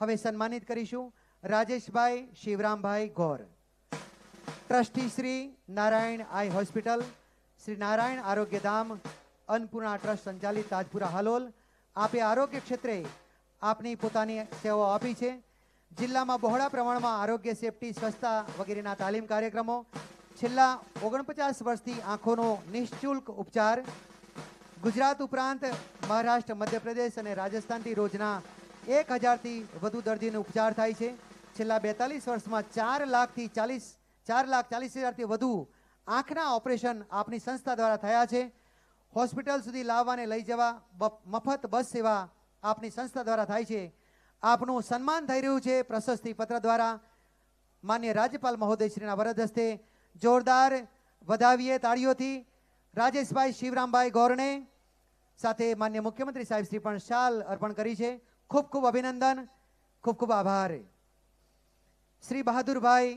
હવે સન્માનિત કરીશું Rajeshbhai Shivrambhai Gor. Trustee Shri Narayan eye hospital, Shri Narayan Arogyadham Annapurna trust સંચાલિત તાજપુરા હાલોલ. આપે આરોગ્ય ક્ષેત્રે આપની પોતાની સેવાઓ આપી છે. જિલ્લામાં બહોળા પ્રમાણમાં આરોગ્ય સેફટી, સ્વચ્છતા વગેરેના તાલીમ કાર્યક્રમો. છેલ્લા ઓગણપચાસ વર્ષથી આંખોનો નિઃશુલ્ક ઉપચાર. ગુજરાત ઉપરાંત મહારાષ્ટ્ર, મધ્યપ્રદેશ અને રાજસ્થાનથી રોજના એક હજારથી વધુ દર્દીનો ઉપચાર થાય છે. છેલ્લા બેતાલીસ વર્ષમાં ચાર લાખથી ચાલીસ, ચાર લાખ ચાલીસ હજારથી વધુ આંખના ઓપરેશન આપની સંસ્થા દ્વારા થયા છે. હોસ્પિટલ સુધી લાવવાને લઈ જવા મફત બસ સેવા આપની સંસ્થા દ્વારા થાય છે. આપનું સન્માન થઈ રહ્યું છે પ્રશસ્તિ પત્ર દ્વારા. માન્ય રાજ્યપાલ મહોદયશ્રીના વરદ હસ્તે જોરદાર વધાવીએ તાળીઓથી રાજેશભાઈ શિવરામભાઈ ગોરણે સાથે માન્ય મુખ્યમંત્રી સાહેબ શ્રી પણ શાલ અર્પણ કરી છે. ખૂબ ખૂબ અભિનંદન ખૂબ ખૂબ આભાર. શ્રી બહાદુરભાઈ